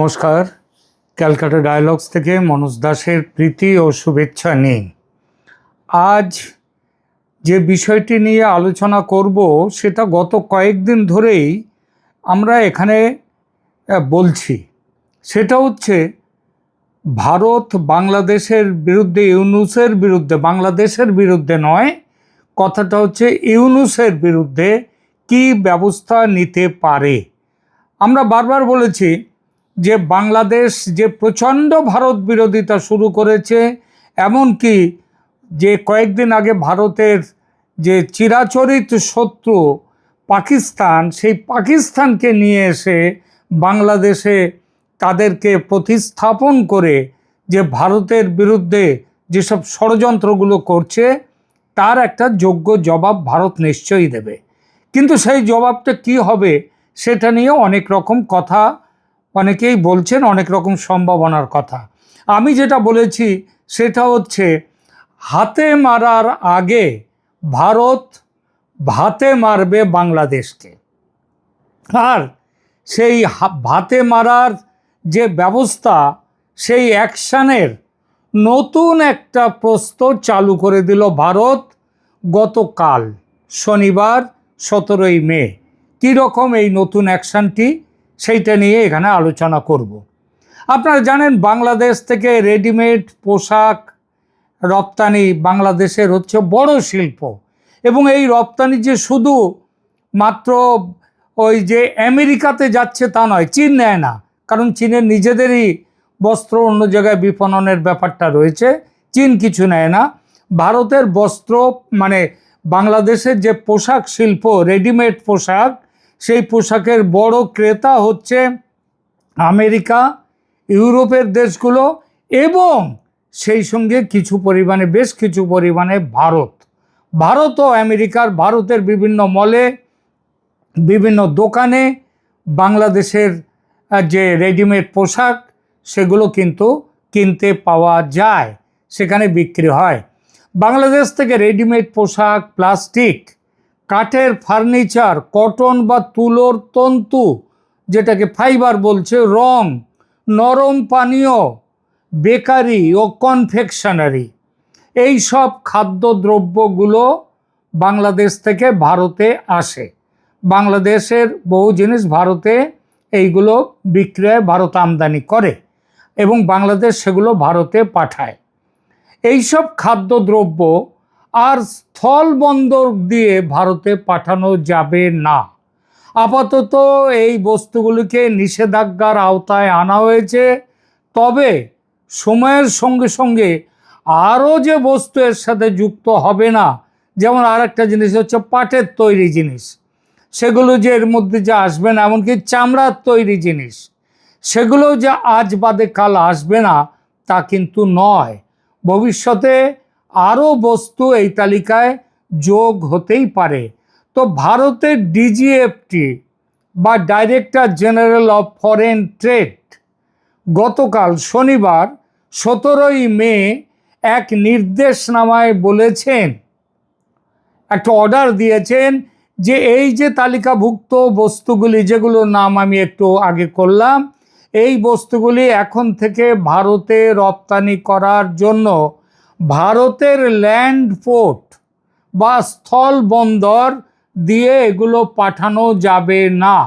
নমস্কার। ক্যালকাটা ডায়ালগস থেকে মনোজ দাসের প্রীতি ও শুভেচ্ছা নিন আজ যে বিষয়টি নিয়ে আলোচনা করব, সেটা গত কয়েকদিন ধরেই আমরা এখানে বলছি। সেটা হচ্ছে ভারত বাংলাদেশের বিরুদ্ধে, ইউনুসের বিরুদ্ধে, বাংলাদেশের বিরুদ্ধে নয়, কথাটা হচ্ছে ইউনুসের বিরুদ্ধে কি ব্যবস্থা নিতে পারে। আমরা বারবার বলেছি যে বাংলাদেশ যে প্রচণ্ড ভারত বিরোধিতা শুরু করেছে, এমনকি যে কয়েকদিন আগে ভারতের যে চিরাচরিত শত্রু পাকিস্তান, সেই পাকিস্তানকে নিয়ে এসে বাংলাদেশে তাদেরকে প্রতিস্থাপন করে যে ভারতের বিরুদ্ধে যেসব ষড়যন্ত্রগুলো করছে, তার একটা যোগ্য জবাব ভারত নিশ্চয়ই দেবে। কিন্তু সেই জবাবটা কি হবে, সেটা নিয়ে অনেক রকম কথা অনেকেই বলছেন অনেক রকম সম্ভাবনার কথা। আমি যেটা বলেছি সেটা হচ্ছে, হাতে মারার আগে ভারত ভাতে মারবে বাংলাদেশকে। আর সেই ভাতে মারার যে ব্যবস্থা, সেই অ্যাকশানের নতুন একটা প্রস্তুত চালু করে দিল ভারত গতকাল, শনিবার সতেরোই মে। কীরকম এই নতুন অ্যাকশানটি? সেইটা নিয়ে এখানে আলোচনা করব। আপনারা জানেন বাংলাদেশ থেকে রেডিমেড পোশাক রপ্তানি বাংলাদেশের হচ্ছে বড় শিল্প। এবং এই রপ্তানি যে শুধু মাত্র ওই যে আমেরিকাতে যাচ্ছে তা নয়, চীন নেয় না। কারণ চীনের নিজেদেরই বস্ত্র অন্য জায়গায় বিপণনের ব্যাপারটা রয়েছে, চীন কিছু নেয় না। ভারতের বস্ত্র মানে বাংলাদেশের যে পোশাক শিল্প, রেডিমেড পোশাক সেই পোশাকের বড় ক্রেতা হচ্ছে আমেরিকা, ইউরোপের দেশগুলো এবং সেই সঙ্গে কিছু পরিমাণে, বেশ কিছু পরিমাণে ভারত। ভারত ও আমেরিকার ভারতের বিভিন্ন মলে, বিভিন্ন দোকানে বাংলাদেশের যে রেডিমেড পোশাক, সেগুলো কিন্তু কিনতে পাওয়া যায়, সেখানে বিক্রি হয়। বাংলাদেশ থেকে রেডিমেড পোশাক, প্লাস্টিক কাঠের ফার্নিচার, কটন বা তুলোর তন্তু, যেটাকে ফাইবার বলছে, রং, নরম পানীয়, বেকারি ও কনফেকশনারি। এই সব খাদ্যদ্রব্যগুলো বাংলাদেশ থেকে ভারতে আসে। বাংলাদেশের বহু জিনিস ভারতে এইগুলো বিক্রয় ভারত আমদানি করে এবং বাংলাদেশ সেগুলো ভারতে পাঠায়। এইসব খাদ্যদ্রব্য আর স্থল বন্দর দিয়ে ভারতে পাঠানো যাবে না। আপাতত এই বস্তুগুলিকে নিষেধাজ্ঞার আওতায় আনা হয়েছে। তবে সময়ের সঙ্গে সঙ্গে আরও যে বস্তু এর সাথে যুক্ত হবে না, যেমন আর একটা জিনিস হচ্ছে পাটের তৈরি জিনিস। সেগুলো যে এর মধ্যে যে আসবে না, এমনকি চামড়ার তৈরি জিনিস, সেগুলো যে আজ বাদে কাল আসবে না, তা কিন্তু নয়। ভবিষ্যতে আরও বস্তু এই তালিকায় যোগ হতেই পারে। তো ভারতের ডিজিএফটি বা director general of foreign trade গতকাল শনিবার, সতেরোই মে, এক নির্দেশনামায় বলেছেন, একটা অর্ডার দিয়েছেন যে এই যে তালিকাভুক্ত বস্তুগুলি, যেগুলোর নাম আমি একটু আগে করলাম, এই বস্তুগুলি এখন থেকে ভারতে রপ্তানি করার জন্য ভারতের ল্যান্ড পোর্ট বা স্থল বন্দর দিয়ে এগুলো পাঠানো যাবে না।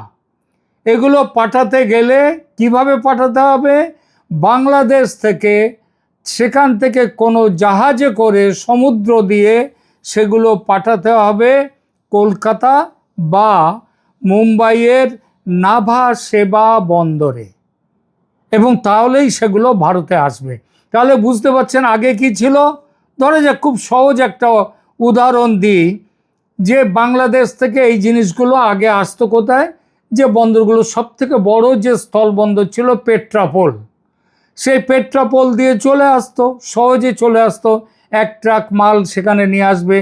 এগুলো পাঠাতে গেলে কীভাবে পাঠাতে হবে? বাংলাদেশ থেকে, সেখান থেকে কোনো জাহাজে করে সমুদ্র দিয়ে সেগুলো পাঠাতে হবে কলকাতা বা মুম্বাইয়ের নাভা সেবা বন্দরে। এবং তাহলেই সেগুলো ভারতে আসবে। তাহলে বুঝতে পারছেন আগে কি ছিল? ধরে যাক খুব সহজ একটা উদাহরণ দিই, যে বাংলাদেশ থেকে এই জিনিসগুলো আগে আসতো কোথায়? যে বন্দরগুলো সব থেকে বড় যে স্থল বন্দর ছিল পেট্রাপোল। সেই পেট্রাপোল দিয়ে চলে আসতো, সহজে চলে আসতো। এক ট্রাক মাল সেখানে নিয়ে আসবে।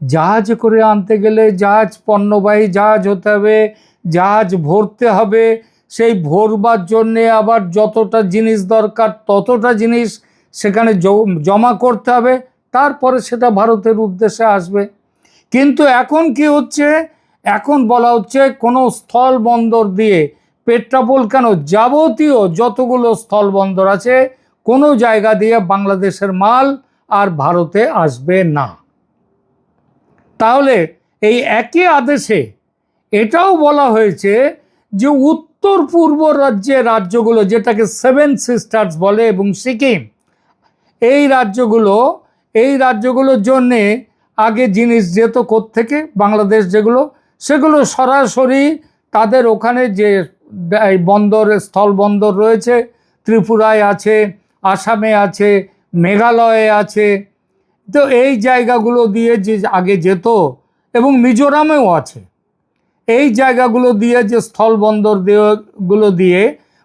জাহাজ করে আনতে গেলে জাহাজ পণ্যবাহী জাহাজ হতে হবে, জাহাজ ভরতে হবে। সেই ভরবার জন্যে আবার যতটা জিনিস দরকার ততটা জিনিস সেখানে জমা করতে হবে, তারপরে সেটা ভারতের উদ্দেশ্যে আসবে। কিন্তু এখন কি হচ্ছে? এখন বলা হচ্ছে কোনো স্থল বন্দর দিয়ে পেট্রাপোল কেন যাবতীয় যতগুলো স্থল বন্দর আছে, কোনো জায়গা দিয়ে বাংলাদেশের মাল আর ভারতে আসবে না। তাহলে এই একই আদেশে এটাও বলা হয়েছে যে উত্তর পূর্ব রাজ্যের রাজ্যগুলো যেটাকে সেভেন সিস্টার্স বলে এবং সিকিম এই রাজ্যগুলো, এই রাজ্যগুলোর জন্যে আগে জিনিস যেত থেকে বাংলাদেশ যেগুলো, সেগুলো সরাসরি তাদের ওখানে যে বন্দর, স্থল বন্দর রয়েছে, ত্রিপুরায় আছে, আসামে আছে, মেঘালয়ে আছে। তো এই জায়গাগুলো দিয়ে যে আগে যেত এবং মিজোরামেও আছে। এই জায়গাগুলো দিয়ে যে স্থল বন্দরগুলো দিয়ে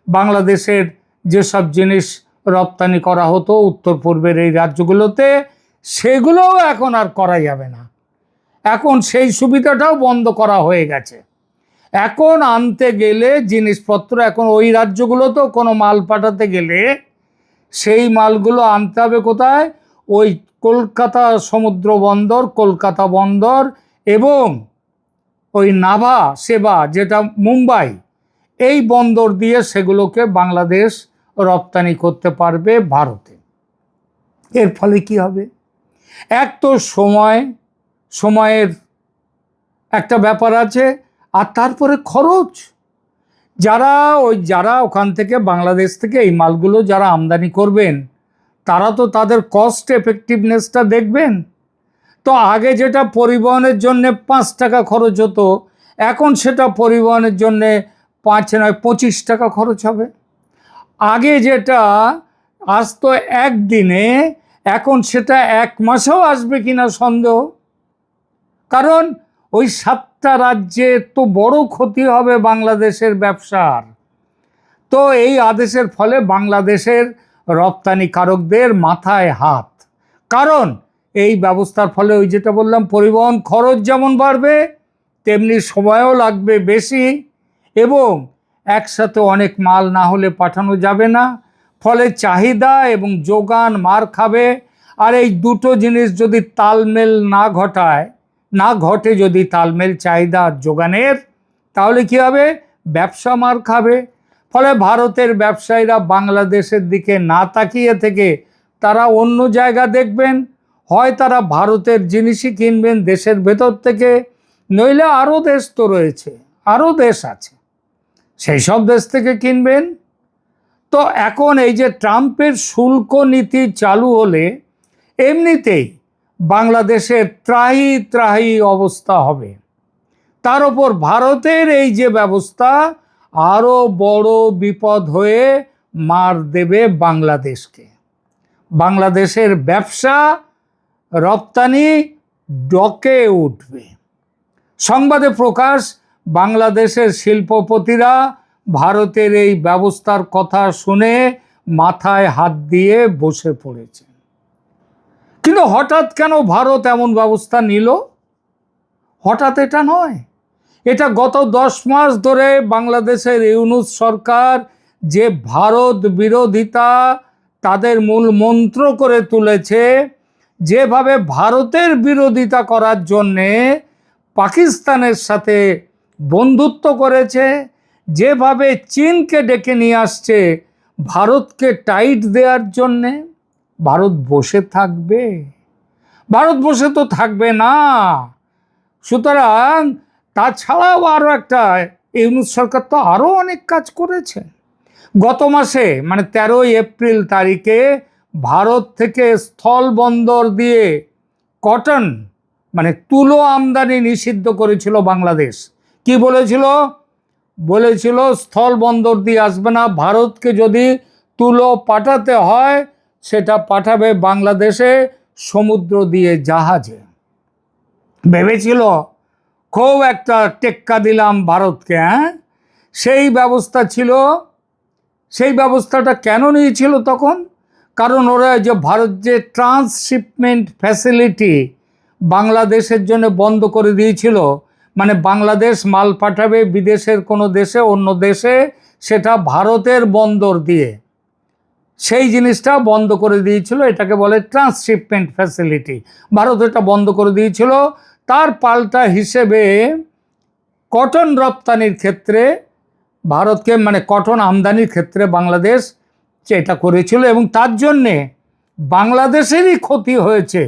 বাংলাদেশের যেসব জিনিস রপ্তানি করা হতো উত্তর পূর্বের এই রাজ্যগুলোতে, সেগুলোও এখন আর করা যাবে না। এখন সেই সুবিধাটাও বন্ধ করা হয়ে গেছে। এখন আনতে গেলে জিনিসপত্র এখন ওই রাজ্যগুলোতেও কোনো মাল পাঠাতে গেলে সেই মালগুলো আনতে হবে কোথায়? ওই কলকাতা সমুদ্র বন্দর, কলকাতা বন্দর এবং ওই নাভা সেবা যেটা মুম্বাই, এই বন্দর দিয়ে সেগুলোকে বাংলাদেশ রপ্তানি করতে পারবে ভারতে। এর ফলে কি হবে? এক তো সময়, সময়ের একটা ব্যাপার আছে, আর তারপরে খরচ। যারা ওই, যারা ওখান থেকে বাংলাদেশ থেকে এই মালগুলো যারা আমদানি করবেন, তারা তো তাদের কস্ট এফেক্টিভনেসটা দেখবেন। তো আগে যেটা পরিবহনের জন্যে পাঁচ টাকা খরচ হতো, এখন সেটা পরিবহনের জন্যে পাঁচ নয়, পঁচিশ টাকা খরচ হবে। আগে যেটা আসতো একদিনে, এখন সেটা এক মাসেও আসবে কিনা সন্দেহ। কারণ ওই সাতটা রাজ্যে তো বড় ক্ষতি হবে বাংলাদেশের ব্যবসার। তো এই আদেশের ফলে বাংলাদেশের রপ্তানিকারকদের মাথায় হাত। কারণ এই ব্যবস্থার ফলে ওই যেটা বললাম, পরিবহন খরচ যেমন বাড়বে, তেমনি সময়ও লাগবে বেশি এবং একসাথে অনেক মাল না হলে পাঠানো যাবে না। ফলে চাহিদা এবং যোগান মার খাবে। আর এই দুটো জিনিস যদি তালমেল না ঘটায়, না ঘটে যদি তালমেল, চাহিদা আর যোগানের, তাহলে কি হবে? ব্যবসা মার খাবে। ফলে ভারতের ব্যবসায়ীরা বাংলাদেশের দিকে না তাকিয়ে থেকে তারা অন্য জায়গা দেখবেন। হয় তারা ভারতের জিনিসই কিনবেন দেশের ভেতর থেকে, নইলে আরও দেশ তো রয়েছে আরও দেশ আছে। সেই সব দেশ থেকে কিনবেন। তো এখন এই যে ট্রাম্পের শুল্ক নীতি চালু হলে এমনিতেই বাংলাদেশের ত্রাহি ত্রাহি অবস্থা হবে। তার ওপর ভারতের এই যে ব্যবস্থা আরও বড় বিপদ হয়ে মার দেবে বাংলাদেশকে। বাংলাদেশের ব্যবসা রপ্তানি ডকে উঠবে। সংবাদে প্রকাশ বাংলাদেশের শিল্পপতিরা ভারতের এই ব্যবস্থার কথা শুনে মাথায় হাত দিয়ে বসে পড়েছে। কিন্তু হঠাৎ কেন ভারত এমন ব্যবস্থা নিল? হঠাৎ এটা নয়। এটা গত দশ মাস ধরে বাংলাদেশের ইউনুস সরকার যে ভারত বিরোধিতা তাদের মূল মন্ত্র করে তুলেছে, যেভাবে ভারতের বিরোধিতা করার জন্যে পাকিস্তানের সাথে বন্ধুত্ব করেছে, যেভাবে চীনকে ডেকে নিয়ে আসছে, ভারতকে টাইট দেওয়ার জন্যে। ভারত বসে থাকবে? ভারত বসে তো থাকবে না। সুতরাং তাছাড়াও আরও একটা, ইউনুস সরকার তো আরও অনেক কাজ করেছে। গত মাসে মানে তেরোই এপ্রিল তারিখে ভারত থেকে স্থল বন্দর দিয়ে কটন মানে তুলো আমদানি নিষিদ্ধ করেছিল বাংলাদেশ। কি বলেছিল? বলেছিল, স্থল বন্দর দিয়ে আসবে না। ভারতকে যদি তুলো পাঠাতে হয়, সেটা পাঠাবে বাংলাদেশে সমুদ্র দিয়ে জাহাজে। ভেবেছিল, খুব একটা টেক্কা দিলাম ভারতকে হ্যাঁ? সেই ব্যবস্থা ছিল। সেই ব্যবস্থাটা কেন নিয়েছিল তখন? কারণ ওরা যে ভারত যে ট্রান্সশিপমেন্ট ফ্যাসিলিটি বাংলাদেশের জন্য বন্ধ করে দিয়েছিল মানে বাংলাদেশ মাল পাঠাবে বিদেশের কোনো দেশে, অন্য দেশে, সেটা ভারতের বন্দর দিয়ে। সেই জিনিসটা বন্ধ করে দিয়েছিল, এটাকে বলে ট্রান্সশিপমেন্ট ফ্যাসিলিটি। ভারত এটা বন্ধ করে দিয়েছিল। তার পাল্টা হিসেবে কটন রপ্তানির ক্ষেত্রে ভারতকে মানে কটন আমদানির ক্ষেত্রে বাংলাদেশ এটা করেছিল এবং তার জন্যে বাংলাদেশেরই ক্ষতি হয়েছে।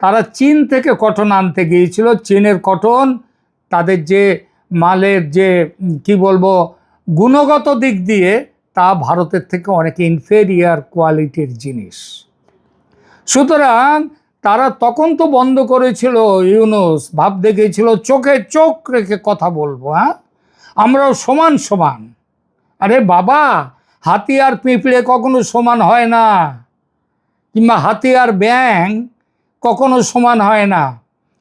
তারা চীন থেকে কটন আনতে গিয়েছিল, চীনের কটন তাদের যে মালের যে, কি বলব, গুণগত দিক দিয়ে তা ভারতের থেকে অনেক ইনফেরিয়ার কোয়ালিটির জিনিস। সুতরাং তারা তখন তো বন্ধ করেছিল ইউনুস ভাব গিয়েছিল চোখে চোখ রেখে কথা বলব হ্যাঁ? আমরাও সমান সমান। আরে বাবা হাতি আর পিঁপড়ে কখনো সমান হয় না। কিংবা হাতি আর ব্যাং কখনো সমান হয় না।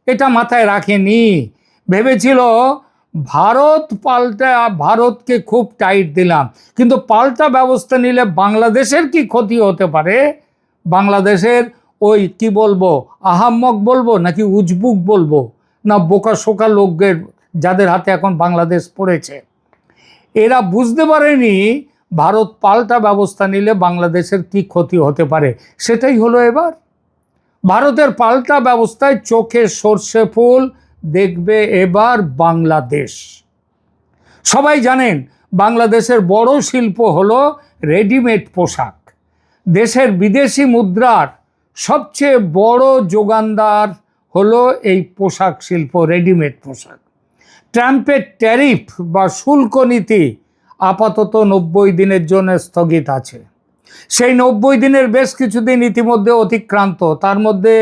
এটা মাথায় রাখেনি। ভেবেছিল ভারত পাল্টা, ভারতকে খুব টাইট দিলাম। কিন্তু পাল্টা ব্যবস্থা নিলে বাংলাদেশের কি ক্ষতি হতে পারে? বাংলাদেশের ওই কি বলব, আহাম্মক বলব নাকি উজবুক বলব? না বোকা শোকা লোকদের, যাদের হাতে এখন বাংলাদেশ পড়েছে। এরা বুঝতে পারেনি ভারত পাল্টা ব্যবস্থা নিলে বাংলাদেশের কি ক্ষতি হতে পারে। সেটাই হলো এবার। ভারতের পাল্টা ব্যবস্থায় চোখে সর্ষে ফুল দেখবে এবার বাংলাদেশ। সবাই জানেন, বাংলাদেশের বড় শিল্প হলো রেডিমেড পোশাক। দেশের বিদেশি মুদ্রার সবচেয়ে বড় যোগানদার হলো এই পোশাক শিল্প, রেডিমেড পোশাক। ট্রাম্পের ট্যারিফ বা শুল্ক নীতি আপাতত নব্বই দিনের জন্য স্থগিত আছে। সেই নব্বই দিনের বেশ কিছুদিন ইতিমধ্যে অতিক্রান্ত, তার মধ্যে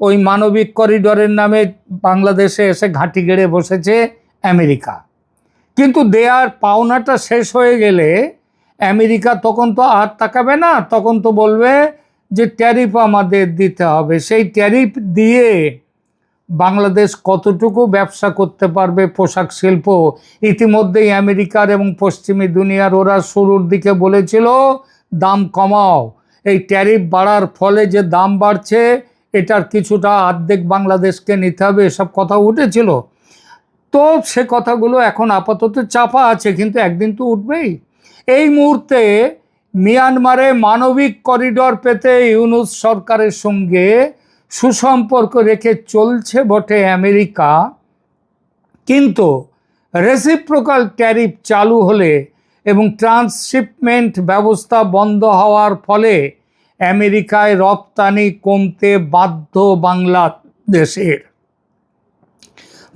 ওই মানবিক করিডরের নামে বাংলাদেশে এসে ঘাঁটি গেড়ে বসেছে আমেরিকা। কিন্তু দেয়ার পাওনাটা শেষ হয়ে গেলে আমেরিকা তখন তো আর তাকাবে না, তখন তো বলবে যে ট্যারিফ আমাদের দিতে হবে। সেই ট্যারিফ দিয়ে বাংলাদেশ কতটুকু ব্যবসা করতে পারবে পোশাক শিল্প, ইতিমধ্যেই আমেরিকার এবং পশ্চিমী দুনিয়ার ওরা শুরুর দিকে বলেছিল, দাম কমাও। এই ট্যারিফ বাড়ার ফলে যে দাম বাড়ছে এটার কিছুটা আর্ধেক বাংলাদেশকে নিতে হবে, এসব কথা উঠেছিল। তো সে কথাগুলো এখন আপাতত চাপা আছে, কিন্তু একদিন তো উঠবেই। এই মুহূর্তে মিয়ানমারে মানবিক করিডর পেতে ইউনুস সরকারের সঙ্গে সুসম্পর্ক রেখে চলছে বটে আমেরিকা। কিন্তু রেসিপ্রোকাল ট্যারিফ চালু হলে এবং ট্রান্সশিপমেন্ট ব্যবস্থা বন্ধ হওয়ার ফলে আমেরিকায় রপ্তানি কমতে বাধ্য বাংলাদেশের।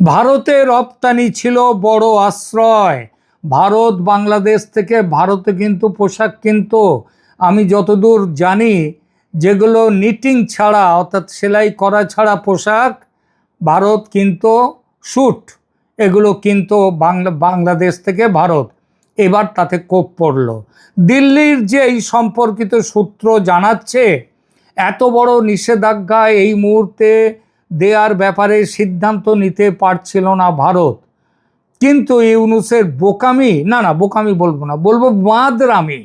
ভারতে রপ্তানি ছিল বড় আশ্রয়। ভারত বাংলাদেশ থেকে ভারতে কিন্তু পোশাক কিন্তু। আমি যতদূর জানি, যেগুলো নিটিং ছাড়া, অর্থাৎ সেলাই করা ছাড়া পোশাক, ভারত কিন্তু স্যুট এগুলো কিন্তু বাংলা, বাংলাদেশ থেকে ভারত। এবার তাতে কোপ পড়ল। দিল্লির যে এই সম্পর্কিত সূত্র জানাচ্ছে, এত বড় নিষেধাজ্ঞা এই মুহূর্তে দেয়ার ব্যাপারে সিদ্ধান্ত নিতে পারছিল না ভারত। কিন্তু ইউনুসের বোকামি, না না, বোকামি বলব না, বলব বাঁদরামি।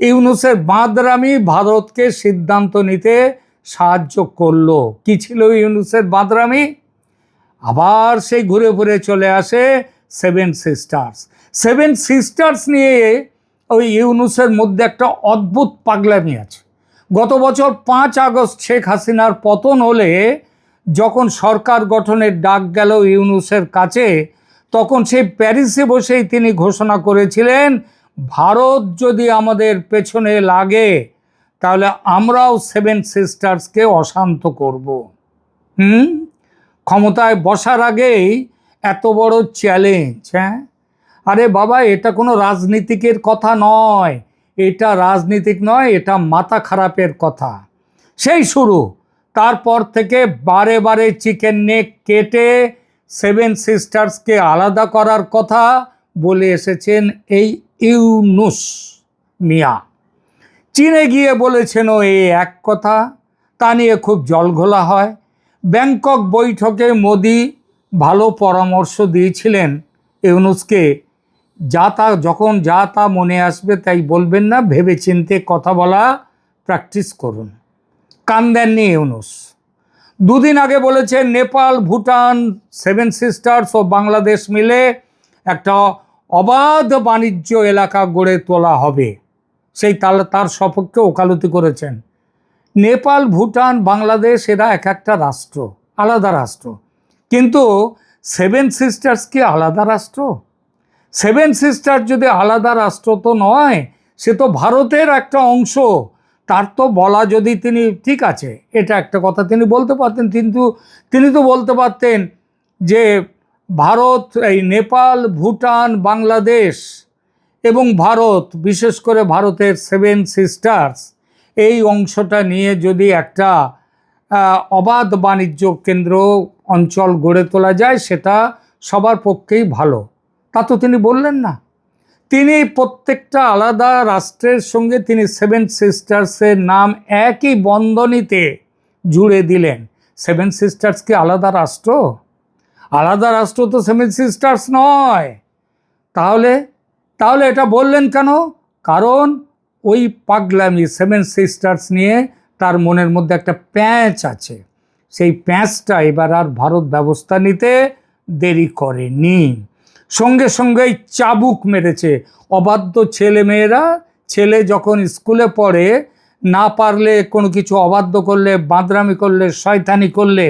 ইউনুসের বাঁদরামি ভারতকে সিদ্ধান্ত নিতে সাহায্য করল। কি ছিল ইউনুসের বাঁদরামি? আবার সেই ঘুরে ঘুরে চলে আসে সেভেন সিস্টার্স। সেভেন সিস্টার্স নিয়ে ওই ইউনুসের মধ্যে একটা অদ্ভুত পাগলামি আছে। গত বছর পাঁচ আগস্ট শেখ হাসিনার পতন হলে যখন সরকার গঠনের ডাক গেল ইউনুসের কাছে, তখন সেই প্যারিসে বসেই তিনি ঘোষণা করেছিলেন, ভারত যদি আমাদের পেছনে লাগে, তাহলে আমরাও সেভেন সিস্টার্সকে অশান্ত করব। হুম? ক্ষমতায় বসার আগেই এত বড় চ্যালেঞ্জ হ্যাঁ? আরে বাবা, এটা কোনো রাজনীতিকের কথা নয়। এটা রাজনীতিক নয়, এটা মাথা খারাপের কথা। সেই শুরু। তারপর থেকে বারে বারে চিকেন নেক কেটে সেভেন সিস্টার্সকে আলাদা করার কথা বলে এসেছেন এই ইউনুস মিয়া। চীনে গিয়ে বলেছেন ও এই এক কথা, তা নিয়ে খুব জলঘোলা হয়। ব্যাংকক বৈঠকে মোদি ভালো পরামর্শ দিয়েছিলেন ইউনুসকে। যা তা, যখন যা তা মনে আসবে, তাই বলবেন না ভেবে চিনতে কথা বলা প্র্যাকটিস করুন। কান দেননি ইউনুস। দুদিন আগে বলেছে, নেপাল, ভুটান সেভেন সিস্টার্স ও বাংলাদেশ মিলে একটা অবাধ বাণিজ্য এলাকা গড়ে তোলা হবে। সেই তার তার সপক্ষে ওকালতি করেছেন। নেপাল, ভুটান, বাংলাদেশ, এরা এক একটা রাষ্ট্র, আলাদা রাষ্ট্র। কিন্তু সেভেন সিস্টার্স কি আলাদা রাষ্ট্র? সেভেন সিস্টার যদি আলাদা রাষ্ট্র তো নয়, সে তো ভারতের একটা অংশ। তার তো বলা যদি তিনি ঠিক আছে, এটা একটা কথা তিনি বলতে পারতেন। কিন্তু তিনি তো বলতে পারতেন যে ভারত, এই নেপাল, ভুটান, বাংলাদেশ এবং ভারত, বিশেষ করে ভারতের সেভেন সিস্টার্স, এই অংশটা নিয়ে যদি একটা অবাধ বাণিজ্য কেন্দ্র অঞ্চল গড়ে তোলা যায়, সেটা সবার পক্ষেই ভালো। তা তো তিনি বললেন না। তিনি প্রত্যেকটা আলাদা রাষ্ট্রের সঙ্গে তিনি সেভেন সিস্টার্সের নাম একই বন্ধনীতে জুড়ে দিলেন। সেভেন সিস্টার্স কি আলাদা রাষ্ট্র? আলাদা রাষ্ট্র তো সেভেন সিস্টার্স নয়। তাহলে তাহলে এটা বললেন কেন? কারণ ওই পাগলামি সেভেন সিস্টার্স নিয়ে তার মনের মধ্যে একটা প্যাঁচ আছে। সেই প্যাঁচটা এবার আর ভারত ব্যবস্থা নিতে দেরি করেনি। সঙ্গে সঙ্গেই চাবুক মেরেছে। অবাধ্য ছেলে মেয়েরা, ছেলে যখন স্কুলে পড়ে, না পারলে কোনো কিছু অবাধ্য করলে, বাঁদরামি করলে, শয়তানি করলে,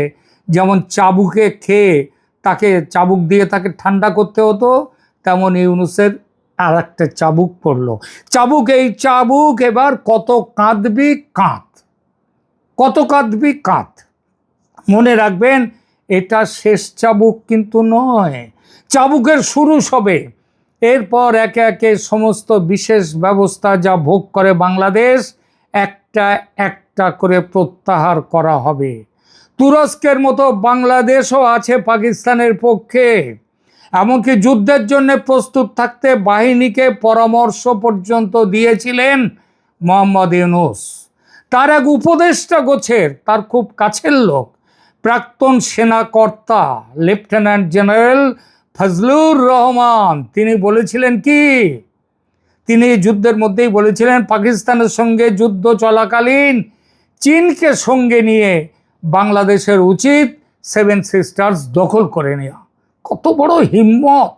যেমন চাবুকে খেয়ে তাকে চাবুক দিয়ে তাকে ঠান্ডা করতে হতো, তেমন ইউনুসের আর একটা চাবুক পড়ল। চাবুক, এই চাবুক এবার কত কাঁদবি কাঁদ। কত কাঁদবি কাঁদ। মনে রাখবেন, এটা শেষ চাবুক কিন্তু নয়। চাবুকের শুরু সবে। এরপর একে একে সমস্ত বিশেষ ব্যবস্থা যা ভোগ করে বাংলাদেশ, একটা একটা করে প্রত্যাহার করা হবে। তুরস্কের মতো বাংলাদেশও আছে পাকিস্তানের পক্ষে। এমনকি যুদ্ধের জন্য প্রস্তুত থাকতে বাহিনীকে পরামর্শ পর্যন্ত দিয়েছিলেন মোহাম্মদ ইউনুস। তার এক উপদেষ্টা গোছের, তার খুব কাছের লোক, প্রাক্তন সেনাকর্তা লেফটেন্যান্ট জেনারেল ফজলুর রহমান, তিনি বলেছিলেন কি? তিনি যুদ্ধের মধ্যেই বলেছিলেন, পাকিস্তানের সঙ্গে যুদ্ধ চলাকালীন চীনকে সঙ্গে নিয়ে বাংলাদেশের উচিত সেভেন সিস্টার্স দখল করে নেওয়া কত বড় হিম্মত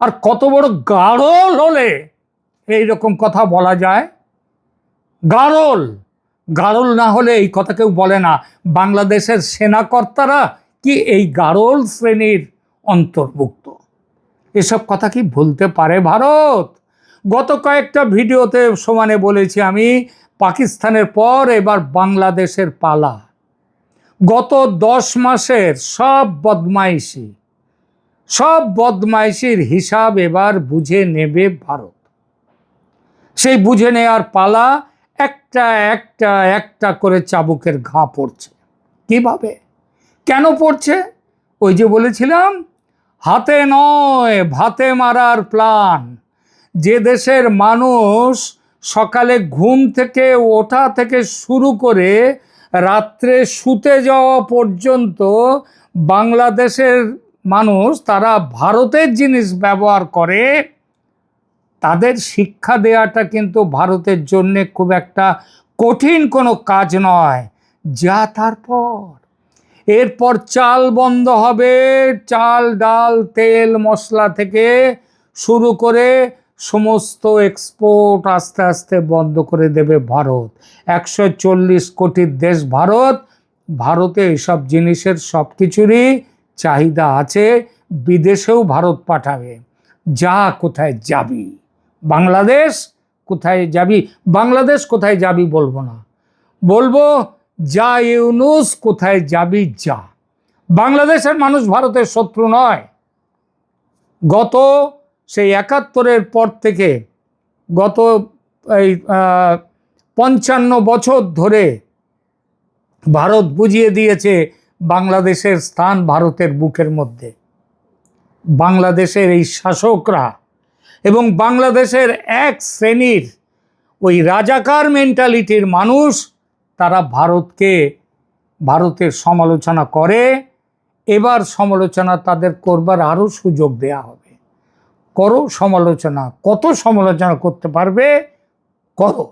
আর কত বড় গাঢ়ল হলে এই রকম কথা বলা যায়। গাঢ়ল গাঢ়ল না হলে এই কথা কেউ বলে না। বাংলাদেশের সেনাকর্তারা কি এই গাঢ়ল শ্রেণির অন্তর্ভুক্ত। এসব কথা কি ভুলতে পারে ভারত? গত কয়েকটা ভিডিওতে সমানে বলেছি আমি, পাকিস্তানের পর এবার বাংলাদেশের পালা। গত দশ মাসের সব বদমাইশি, সব বদমাইশির হিসাব এবার বুঝে নেবে ভারত। সেই বুঝে নেওয়ার পালা একটা একটা একটা করে চাবুকের ঘা পড়ছে। কীভাবে? কেন পড়ছে? ওই যে বলেছিলাম হাতে নয়, ভাতে মারার প্ল্যান যে দেশের মানুষ সকালে ঘুম থেকে, ওঠা থেকে শুরু করে রাত্রে শুতে যাওয়া পর্যন্ত বাংলাদেশের মানুষ, তারা ভারতের জিনিস ব্যবহার করে, তাদের শিক্ষা দেওয়াটা কিন্তু ভারতের জন্যে খুব একটা কঠিন কোনো কাজ নয়। যা তারপর। এরপর চাল বন্ধ হবে। চাল, ডাল, তেল, মশলা থেকে শুরু করে সমস্ত এক্সপোর্ট আস্তে আস্তে বন্ধ করে দেবে ভারত। একশো চল্লিশ কোটির দেশ ভারত, ভারতে এসব জিনিসের সব কিছুরই চাহিদা আছে, বিদেশেও ভারত পাঠাবে। যা কোথায় যাবি? বাংলাদেশ কোথায় যাবি? বাংলাদেশ কোথায় যাবি বলব না। বলব যা ইউনুস, কোথায় যাবি যা। বাংলাদেশের মানুষ ভারতের শত্রু নয়। গত সেই একাত্তরের পর থেকে গত এই পঞ্চান্ন বছর ধরে ভারত বুঝিয়ে দিয়েছে বাংলাদেশের স্থান ভারতের বুকের মধ্যে। বাংলাদেশের এই শাসকরা এবং বাংলাদেশের এক শ্রেণির ওই রাজাকার মেন্টালিটির মানুষ তারা ভারতকে, ভারতের সমালোচনা করে, এবার সমালোচনা তাদের করবার আরও সুযোগ দেয়া হবে। করো সমালোচনা, কত সমালোচনা করতে পারবে, করো।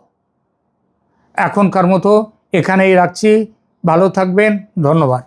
এখনকার মতো এখানেই রাখছি, ভালো থাকবেন, ধন্যবাদ।